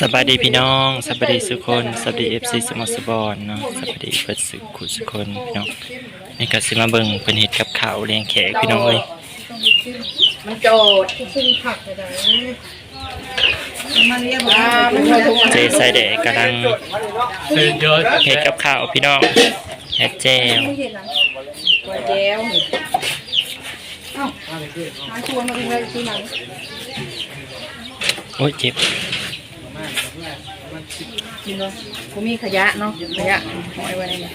สบายดีพี่น้องสบายดีสุคนสบายดีเอฟซีสมอสบอนเนาะสบายดีเปิดสึกขุสุคนพี่น้องนี่ก็สิมาเบิ่งเป็นเห็ดกับข้าวเลี้ยงแขกพี่น้องเอ้ยมันโจดซึ่งผักไปไหนมันเรียกว่ามันเคยทุกเจใส่แดกกำลังเห็ดกับข้าวพี่น้องเห็ดแจ่วแจ่วอ้าหาชวนมาเป็นอะไรที่ไหนโอ้ยเจ็บ กินเนาะกูมีขยะเนาะขยะหอยไว้ในนี้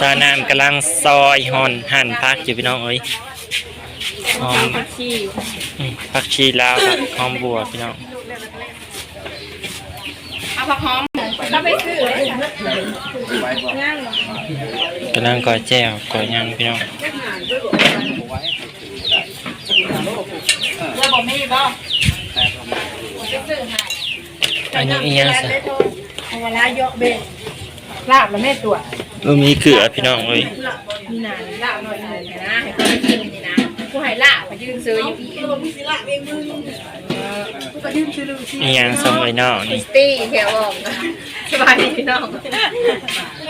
ซาน้ำกำลังซอยหอนหั่นผักอยู่พี่น้องเอ้ยหอมผักชีอืมผักชีลาวผักหอมบัวพี่น้องเอาผักหอมถ้าไปซื้อเลยย่างกำลังก่อยแจ่วก่อยหยังพี่น้องเรือบ่มีบ่อั นนี้อีหยังซะเอาเวลาเยอะเบลาบแล้วแม่ตัวบ่มีเกลือพี่น้องเอ้ยมีนานลาบหน่อยหนึ่งนะให้เขากินนี่นะกูให้ลาบไปยืนซื้ออยู่อีก กูก็ยืนซื้อดูสิอีหยังส่งไอ้น้องนี่ตี้แถวบอกสบายดีพี่น้อง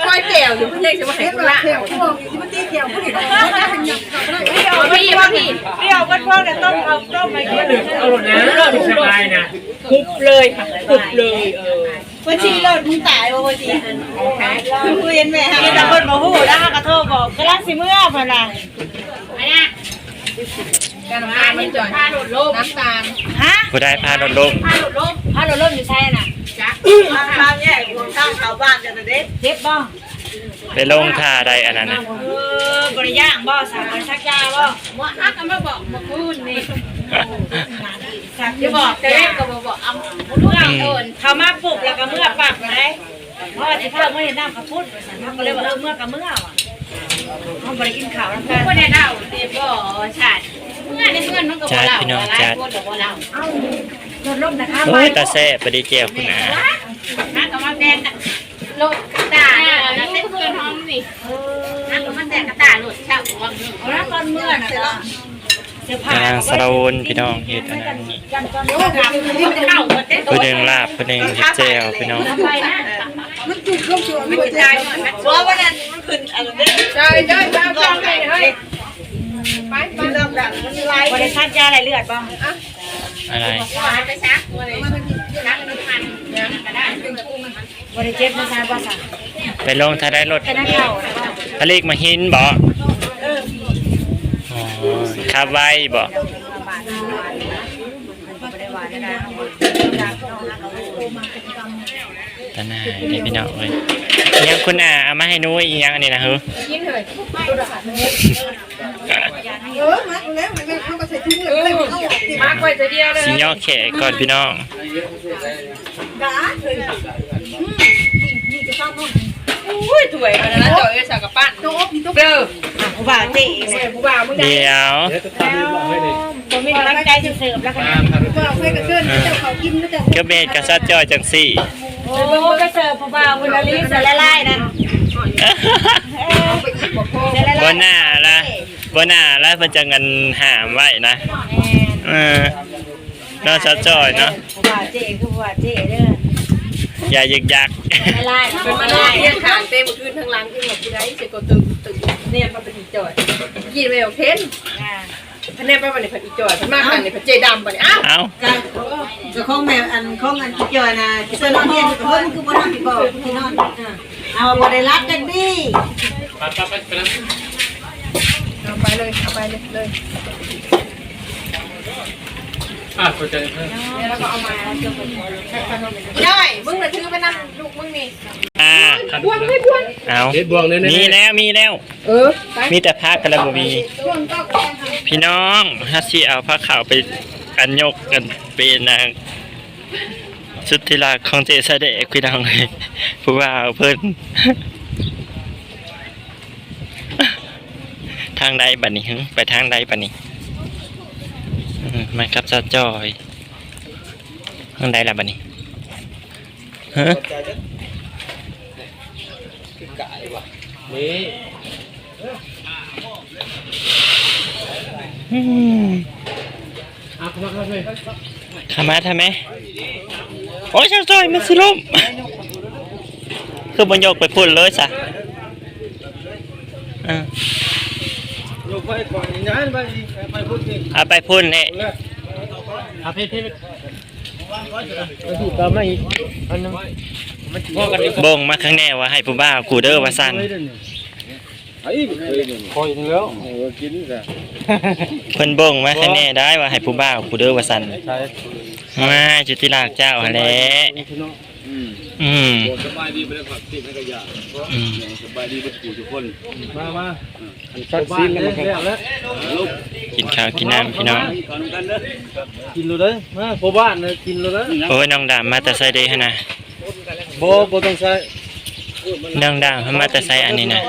คอยแถวอยู่เพื่อนจะมาให้กูละแถวพวกที่มันตีแถวพวกนี้เดี๋ยวพี่ว่าพี่เปรี้ยวก็พวกเนี่ยต้มเอาต้มมากินเอาหมดนะเริ่มสบายนะคุบเลยค่ะคุบเลยเออวันที่เรามึงตายว่าวันที่คือคุยกันแม่ฮะมีแต่คนบอกหูแล้วกระโทษบอกกำลังสิเมื่อพอนะกา รทำงานมันจ่อยผ้าหลุดโลกน้ำตาลฮะผู้ได้พาดลงผ้าหลุดโลกถ้าเราเริ่มอยู่ใช่น่ะจ้ะทางแยกคนข้างชาวบ้านจะเด็ดเจ็บบ่ไปลงท่าใดอันนั้นนะเออบริย่างบ่สาวชักยาบ่ว่าฮักกันมาบอกมาพูดนี่สักจะบอกจะเล่นก็บอกเอาเมื่อโอนเขามาปลุกแล้วก็เมื่อปักเลยเพราะว่าที่พ่อเมื่อเห็นน้ำกระพุ้นเขาก็เลยว่าเออเมื่อกับเมื่อว่ะเขาบริกินข้าวแล้วกันคนเนี่ยเล่าเดี๋ยวก็ชาติเมื่อใน เพื่อนมันก็บอกเล่าอะไรพูดแต่ว่าเล่าโดนลมนะคะโอ้ยตาแซ่บไปดีเจียวคุณอาฮักกับมาแดงโลกกระตาแล้วเส้นเพื่อนห้องนี่ฮักกับมาแดงกระตาหลุดเช่าวังเอาละตอนเมื่อน่ะก็เสื้อผ้ากำลังสะโวนพี่น้องเฮ็ดอันนั้นนี่กันตอนโอ้ยมันจะเข้าหมดเด้ผู้หนึ่งลาบผู้หนึ่งเฮ็ดแจ่วพี่น้องไปนะมันจุกเข้าชัวร์มันใจหน่อยนะเพราะว่านั้นมันขึ้นอะไรเด้อใจใจใจใจเฮ้ย ไปไปมันดังดังมันไล่บริษัทยาอะไรเลือดบ้างอะไรไปซักเลยซักน้ำมันเนี่ยก็ได้บริเจ็บมาซาบ้าสั่งไปลงท่าได้รถแค่นั้นเข่าทะเลกมาหินบ่อ๋อขับไว้บ่ ตาหน้าเดี๋ยวพี่น้องเลยอิหยังคุณอาเอามาให้หนู้อีหยังอันนี้นะเฮ้อกินเลยเออมาแล้วมันเขาก็ใส่ถุงเลยมาไว้จะเดียวเลยสิย่อแขกก่อนพี่น้องอุ้ ยถวยมันนะจ่อยสักกับปั้นโต๊ะพี่โต๊ะเด้อผู้บ่าวเจ๊เสียผู้บ่าวมึงได้เดี๋ยวเดี๋ยวจะทำรีบบอกให้ดิผมมีกำลังใจจะเสริมแล้วกันผู้บ่าวให้กระเทือนเจ้าเขากินเจ้าก็เบดกระซัดจอยจังสี่โอ้ก็เสิร์ฟผู้บ่าวคุณอลิสละลายนั่นเสละบลายนหน้าละบนหน้าละมันจะเงินหามไว้นะเออน่าซัดจอยเนาะผู้บ่าวเจ๊คือผู้บ่าวเจ๊เด้ออ ย่ายึกยักละลายเป็นมาละนอลานยเที่ยงขางเต็มคืนทั้งหลังที่หมดที่ไรเสร็จก็ตึกตึกเนี่ยมันเป็นจ่อยกินไปเอาเทนพันเนี่ยไปวันนี้พันอีจ่อยพันมากกันเนี่ยพันเจดำวันนี้อ้าวเอาจะคงแม่อันคงอันที่จอยนะเสื้อนอนเย็นก็เพิ่นคือบ่ทำพี่บอกที่นอนเอาบ่ได้รัดกันดิไปไปไปไปนะเอาไปเลยเอาไปเลยเลย อะเข้าใจเพิ่มแล้วก็เอามาย่อยมึงน่ะถือไปนั่งลูกมึงนี่อ่าบ้วนไม่บ้วนเอาเด็ดบวงเนี่ยมีแล้ว มีแล้ว เออไปมีแต่ผ้ากันแล้วบ่มีบ้วนก็พี่น้องฮัสซี่เอาผ้าขาวไปอันยกกันเป็นนางสุดที่รักของเจสเดกพี่น้องเลยผู้ว่าเอาเพิ่นทางใดบัดนี้หึไปทางใดบัดนี้อื มมากับซาจอยทางใดล่ะบัดนี้ฮะนี่อืมอะเข้ามาเข้ามาขามาทำไมโอ้ยช่างซอยมันสิลมคือบนยกไปพุ่นเลยสะอ่า ลูกไปก่อนย้ายไปไปพูดสิเอาไปพุ่นเนี่ยอาเพชรเพชรถูกตามมาอีกอันนึงพ่อกันดิบ่งมาข้างแน่ว่าให้ผู้บ่าวกูเด้อว่าสั่นไอ้คอยแล้วโอ้กินซะเพิ่นบ่งมาข้างแน่ได้ว่าให้ผู้บ่าวกูเด้อว่าสั่นใช่มาจุติลากเจ้าหั่นแหละพี่น้ องอืมอืมสบายดีไม่ได้ผักติดให้กระยาอืมสบายดีทุกผู้ทุกคนมามาสักซีนแล้วแล้วลูกกินข้าวกินน้ำพี่น้องก่อนกันเด้อกินเลยมาพ่อบ้านเลยกินเลยโอ้ยน้องดำมาแต่ไซเดย์หั่นนะบ่บ่ต้องใช้น้องดำเขามาแต่ไซอันนี้นะ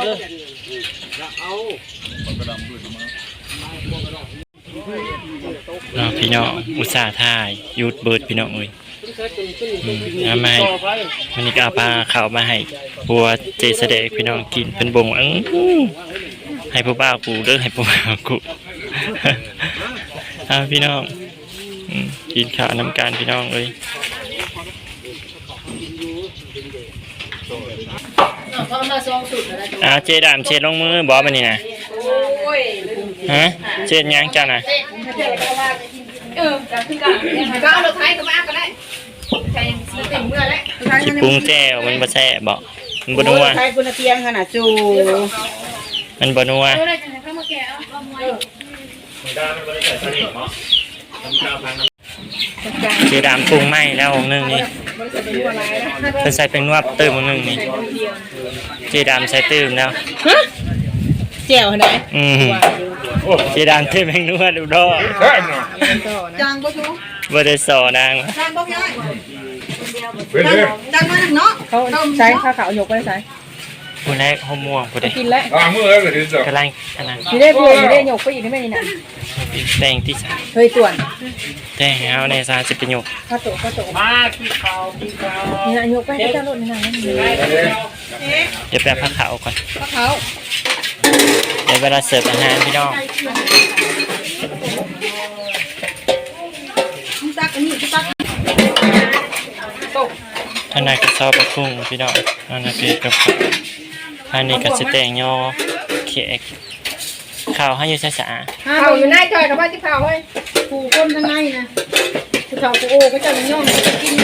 เนาะพี่น้องอุตส่าห์ถ่ายหยุดเบิดพี่น้องเอ้ย อืมเอามาให้วันนี้ก็เอาปลาขาวมาให้บัวเจเสเดพี่น้องกินเป็นบงอังอู้ให้ผู้บ่าวกูเด้อให้ผู้บ่าวกูเอาพี่น้องอืมกินข้าวน้ำการพี่น้องเอ้ยเขามาซองสุดแล้วอ่าเจดามเช็ดลงมือบอสมันนี่นะโอ้ยฮะเช็ดยังจ้านะเออคือกันก็เอารถไถก็มาก็ได้ใช้สติเมื่อแล้ว สิปรุงแจ่วมันบ่แซ่บบ่มันบ่นัวใช้คุณเตียงขนาดจูมันบ่นัวเอาได้จังเข้ามาแกะเอามวยเจดามปรุงไหม้แล้วองนึงนี่เพิ่นใส่เป็นนวบเติมองนึงนี่เจดามใส่เติมแล้วเจียวไหนอืมเจดามเติมเป็นนวดดูดอกจางบ่ชูบ่ได้สอนางจางบ่ย้าย เป็นเลยจางมาเนาะเขาใช้ข้าวขาวยกไปใช้ผู้แรกหอมม่วงผู้ใดกินแล้วอ่ามือแล้วก็ถึงจะกำลังอันนั้นมีได้บัวมีได้ยกไปอีกได้ไหมนี่นะแตงที่สามเฮ้ยส่วนแตงเฮาในซาสิเป็นหยกข้าวโตข้าวโตมาขี้ข้าวขี้ข้าวนี่นะยกไปให้เจ้าหล่นนี่นะเดี๋ยวแป๊บพักขาวก่อนเขาเดี๋ยวเวลาเสิร์ฟอาหารพี่น้อง อันนั้นก็ซอสปลาคุ้งพี่น้องอันนั้นเป็นกับข้าวอันนี้ก็สแตงยอเค้กข้าวให้อยู่ช้าเขาอยู่ในจอยกับว่าที่เขาเฮ้ยผูก้นข้างในนะคือเขากูโอ้ก็จะมีย่องกิน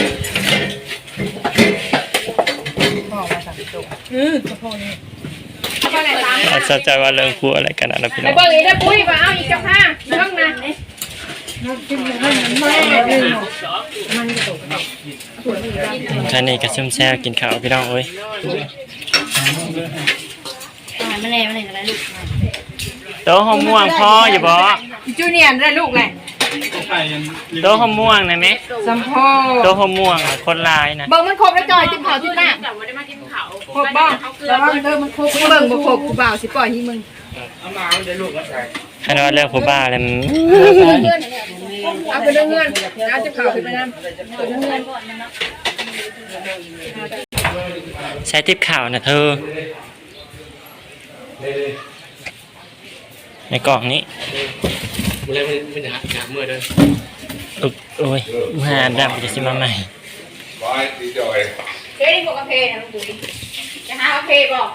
อือพอนี่เอาไปไหนตามๆอาจารย์ใจว่าเรื่องพูดอะไรกันนะพี่น้ไอ้องเบิ้งอีได้ปุ้ยมาเอาอีกเจ้าค่ะเรื่องนะแม่หนึ่ง ท่านนี้ก็ซุ่มแซ่บกินข้าวพี่น้องเอ้ยมันเลยมันเลยอะไรลูกโต๊ะหอมม่วงพ่ออย่าบอกจูเนียร์ได้ลูกไงโต๊ะหอมม่วงนะแม่สัมพ่อโต๊ะหอมม่วงน่ะคนลายนะเบิ้งมันครบแล้วจอยที่เขาที่หน้าครบบ้างแล้วว่าเดิมมันครบเบิ้งบ่ครบกูบ่าวสิปล่อยให้มึงขนาดเรื่องผู้บ้าเลยมัน เอาไปเรื่องเงินเอาจะเข่าไปไปนั่นใช้ทิปข่าวนะเธอ ในกล่องนี้เลยมันจะหาเมื่อเด้ออุ๊ยโอ้ยมาอาบน้ำจะสิมาใหม่บายดีจอยเฮ้ยพวกกาแฟนะลุงปุ๋ยจะหากาแฟบอก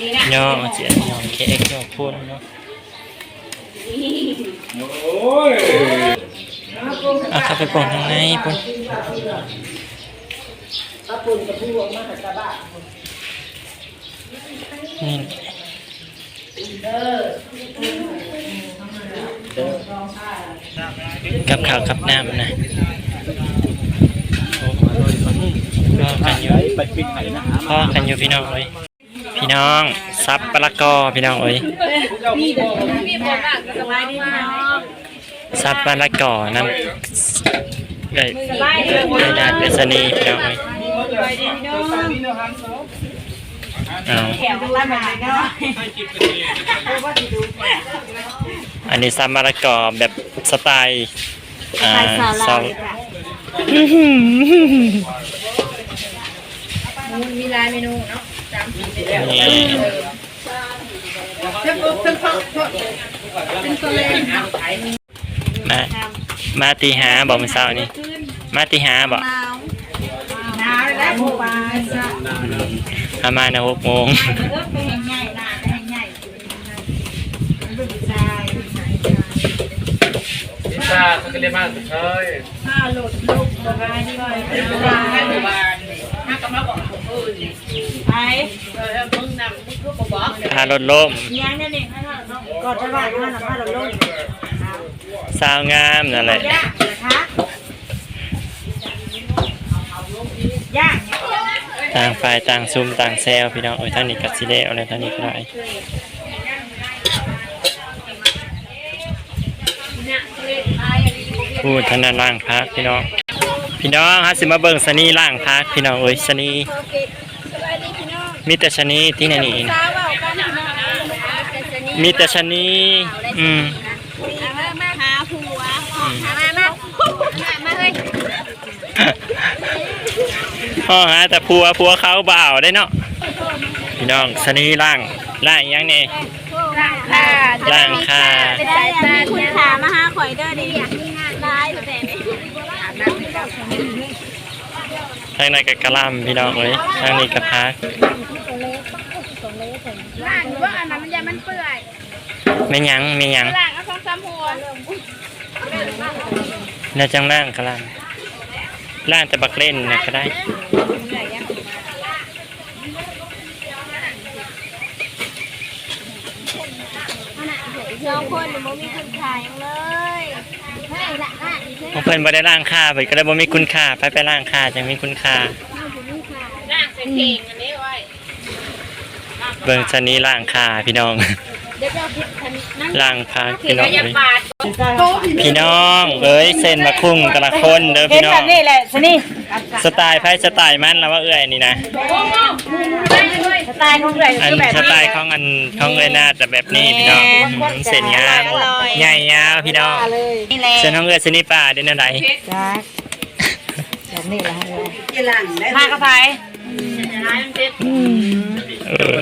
นี่นะย่อเจียนย่อเค้กย่อพูดเนาะโอ้ย เอาเข้าไปปนข้างในปุ่นนี่กับข้าวกับน้ำนะรอกันอยู่ไปปิดไข่นะพ่อกันอยู่พี่น้องเอ้ยพี่น้องซับปะละกอพี่น้องเอ้ย ซับปะละกอน้ำไก่ไก่ดาดเป็นสนีย์พี่น้องเอ้ยเอาแถวข้างล่างมาเนาะอันนี้ซับมะละกอแบบสไตล์อ่าซอสมีลายเมนูเนาะสามสี่เมนูนี่เพิ่มเพิ่มเพิ่มเพิ่มเป็นตัวเลน มามาตีหาบอกมันเศร้านี่มาตีหาบอกอามานะหกโมงตาเขาเรียกมากเลยข้าหลุดลูกสบายดีลยข้บอกผมอื่นไปเออมึงนำมึงรู้าหลุองข้าหลุดลมกอดจะไหวข้าหลุดลม สาวงามนั่นแหละยากนะคะยากต่างฝ่ายต่างซุ่มต่างแซวพี่น้องเอ้ยทางนี้กับสิเลวเลยทางนี้ก็ได้พูดทางนั้นล่างพักพี่น้อง พี่น้องฮะสิมาเบิ่งสนีล่างพักพี่น้องเอ้ยสนีมีแต่ชะนีที่ไหนนี่เองมีแต่ชะนีอืม มาหาผัวมามามามาเฮ้ ยพ่อหาแต่ผัวผัวเขาเบาได้เนาะพี่น้องสนีล่างล่างยังนี่ค่ะล่างค่ะเป็นสายตาคุณขามาหาข่อยเด้อดิอยากมีงานได้แต่ไม่ทางในกับกะหลำพี่น้องเอ้ยทางนี้กับพักล่างว่าอันนั้นมันยังมันเปื่อยไม่ยังไม่ยังล่างเอาสองสามหัว น่าจังล่างกะหลำล่างแต่บักเล่นนะก็ได้สองคนมันมีคนขายเลยเฮ้ยละอะพวกเพิ่นบ่ได้ล่างค่าเพิ่นก็เลยบ่มีคุณค่าไปไปล่างค่าจังมีคุณค่าล่างใส่เพลงอันนี้ไว้เบิ่งชะนี้ล่างค่าพี่น้อง เดี๋ยวเราคิดทันนั่งล่างพักพี่น้องเอ้ยบาทพี่น้องเอ้ยเส้นมาคุ้งแต่ละคนเด้อเห็นพี่น้อแบงบนี้แหละสนี่สไตล์ไพ่สไตล์มันแล้วว่าเอ้อยนี่นะสไตล์ของเรื่อยอันคือแบบสไตนี้ล์ของอันของเอ้อยน่าจะแบบนี้พี่น้องอื้อหือเส้นงามใหญ่ยาวพี่น้องนี่แหละเส้นของเอ้อยสนิป่าเด้นอะไรจ้าแบบนี้แหละพากระไพเออ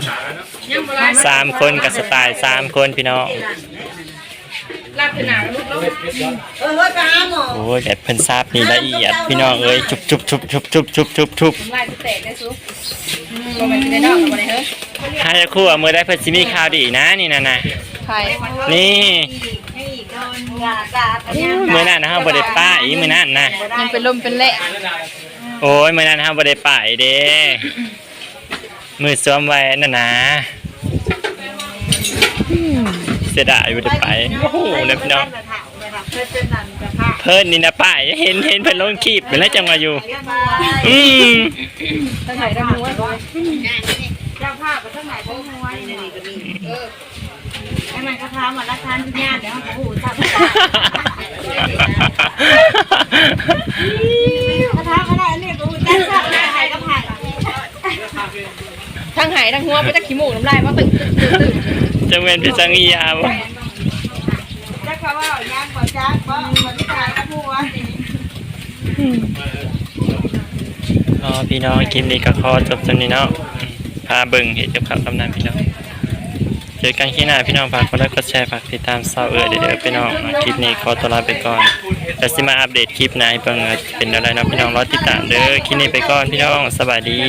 สามคนกับสไตล์สามคนพี่น้องโอ้ยแบบเพิ่นทราบนี่ละเอียดพี่น้องเอ้ยชุบชุบชุบชุบชุบชุบชุบชุบถ้าจะคู่เอามือได้เพิ่นสิมีข่าวดีนะนี่นะนะใครนี่มือนั่นนะฮะบ่ได้ป้าอีมือนั่นนะยังเป็นลมเป็นเละโอ้ยมือนั่นฮะบ่ได้ป้าอีเด้ มือสวมไว้นั่นนะเสียดายบ่ได้ไปโอ้โหนะพี่น้องเพิ่นนี่นะป้าเห็นเห็นเพิ่นลงคลิปเป็นแล้วจังหว่าอยู่ อืมเจ้าภาพก็ทั้งหลามวยเออไอ้มันก็ทำมาละทานญาติเดี๋ยวเขาหูทำกระทำอะไรอันนี้ก็หูจักทำอะไรก็ผ่าน ทั้งหายทั้งหัวไปตะขี้หมูกน้ำลายว่าตึงตึงตึงจังเวนพี่สังอียาบ่จักเขาว่าย่างกว่าจักบ่คนที่ตายก็พูดว่าสิอ๋อพี่น้องคลิปนี้ก็ขอจบตรงนี้เนาะอืมพาเบิ่งเหตุกับข่าวกำนันพี่น้องเจอกันที่หน้าพี่น้องฝากกดไลค์กดแชร์ฝากติดตามเศร้าเอือเด้อพี่น้องคลิปนี้ขอตัวลาไปก่อนแต่สิมาอัปเดตคลิปหน้าให้เบิ่งว่าเป็นอะไรเนาะพี่น้องรอติดตามเด้อคลิปนี้ไปก่อนพี่น้องสวัสดี